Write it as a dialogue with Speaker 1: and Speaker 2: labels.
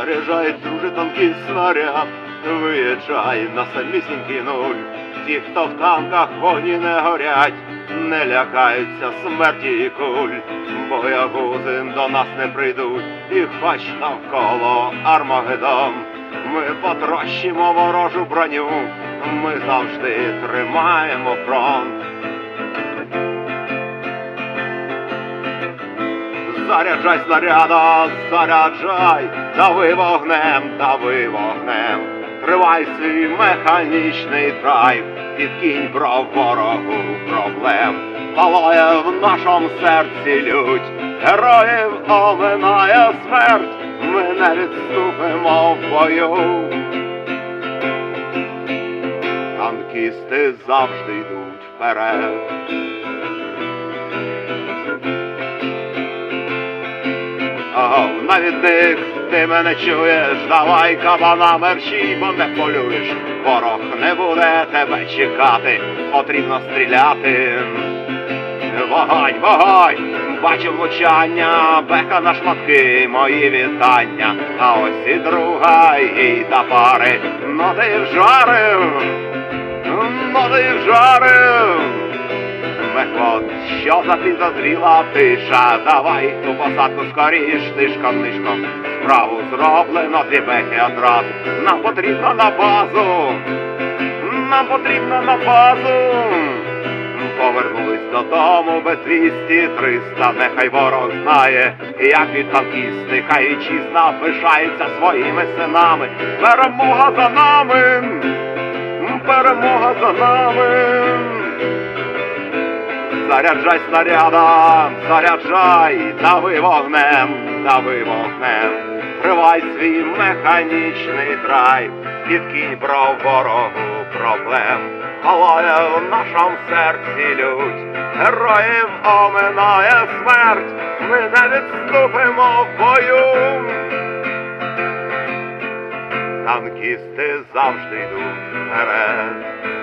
Speaker 1: Заряджай дуже тонкий снаряд, виїжджай на самісінький нуль. Ті, хто в танках вогні не горять, не лякаються смерті і куль, боягузи до нас не прийдуть, і хоч навколо Армагеддон. Ми потрощимо ворожу броню, ми завжди тримаємо фронт. Заряджай снаряда, заряджай, дави вогнем, дави вогнем. Тривай свій механічний драйв, підкинь бро ворогу проблем. Палає в нашому серці лють, героїв оминає смерть, ми не відступимо в бою. Танкісти завжди йдуть вперед. Ого, навідник, ти мене чуєш, давай кабана мерщій, бо не полюєш. Ворог не буде тебе чекати, потрібно стріляти. Вогонь, вогонь, бачу влучання, беха на шматки, мої вітання. А ось і друга, і та пари, ну ти вжарив, ну ти вжарив. Мехвод, що за підозріла тиша, давай у посадку скоріш, тишком нишком. Справу зроблено, дві бехи одразу. Нам потрібно на базу, нам потрібно на базу. Повернулись додому без 200-300, нехай ворог знає, як від танкісти, хай вітчизна пишається своїми синами. Перемога за нами, перемога за нами. Заряджай снаряда, заряджай, дави вогнем, дави вогнем, тривай свій механічний драйв, підкинь про ворогу проблем, палає в нашому серці лють, героїв оминає смерть, ми не відступимо в бою. Танкісти завжди йдуть вперед.